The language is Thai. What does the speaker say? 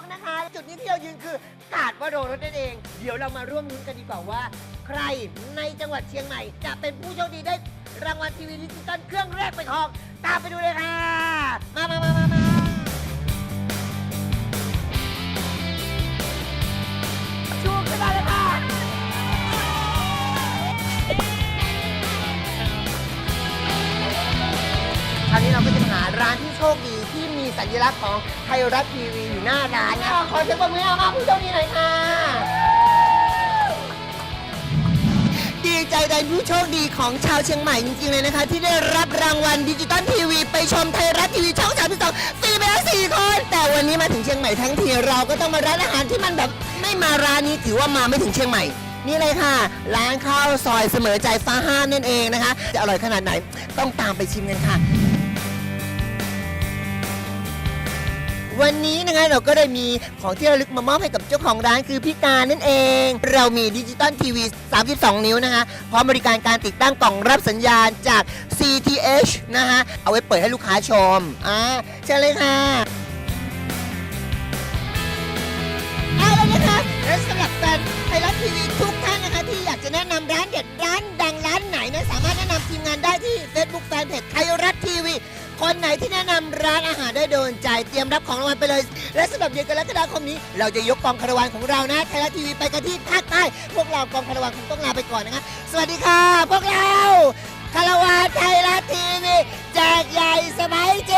กนะคะ จุดนี้ที่เรายืนคือกาดวโรรถนั่นเอง เดี๋ยวเรามาร่วมลุ้นกันดีกว่าว่า ใครในจังหวัดเชียงใหม่ จะเป็นผู้โชคดีได้รางวัลทีวีดิจิตอลเครื่องแรกไปครอง ตามไปดูเลยค่ะ คราวนี้เราก็จะมาหาร้านที่โชคดีที่มีสัญลักษณ์ของไทยรัฐทีวีอยู่หน้าร้านนะขอเสียงปรบมือให้อามาผู้โชคดีหน่อยค่ะดีใจแทนผู้โชคดีของชาวเชียงใหม่จริงๆเลยนะคะ ที่ได้รับรางวัลดิจิตอลทีวีไปชมไทยรัฐทีวีช่องสามสิบสองฟรีไปแล้วสี่คน แต่วันนี้มาถึงเชียงใหม่ทั้งทีเราก็ต้องมาร้านอาหารที่มันแบบไม่มาร้านนี้ถือว่ามาไม่ถึงเชียงใหม่นี่เลยค่ะ ร้านข้าวซอยเสมอใจฟ้าห้ามนั่นเองนะคะ จะอร่อยขนาดไหนต้องตามไปชิมกันค่ะ วันนี้นะคะเราก็ได้มีของที่ระลึกมามอบให้กับเจ้าของร้านคือพี่การนั่นเอง เรามีดิจิตอลทีวี 32 นิ้วนะคะพร้อมบริการการติดตั้งกล่องรับสัญญาณจาก CTH นะคะเอาไว้เปิดให้ลูกค้าชมอ่าเชิญเลยค่ะเอาเลยนะคะและสำหรับแฟนไทยรัฐทีวีทุกท่านนะคะที่อยากจะแนะนำร้านเด็ดร้านดังร้านไหนนะสามารถแนะนำทีมงานได้ที่ Facebook Fanpage ไทยรัฐ คนไหนที่แนะนำร้านอาหารได้โดนใจเตรียมรับของรางวัลไปเลย และสำหรับเดือนกรกฎาคมนี้ เราจะยกกองคาราวานของเรานะไทยรัฐทีวีไปกันที่ภาคใต้พวกเรากองคาราวานคงต้องลาไปก่อนนะคะสวัสดีค่ะ พวกเราคาราวานไทยรัฐทีวีแจกใหญ่สบายจริง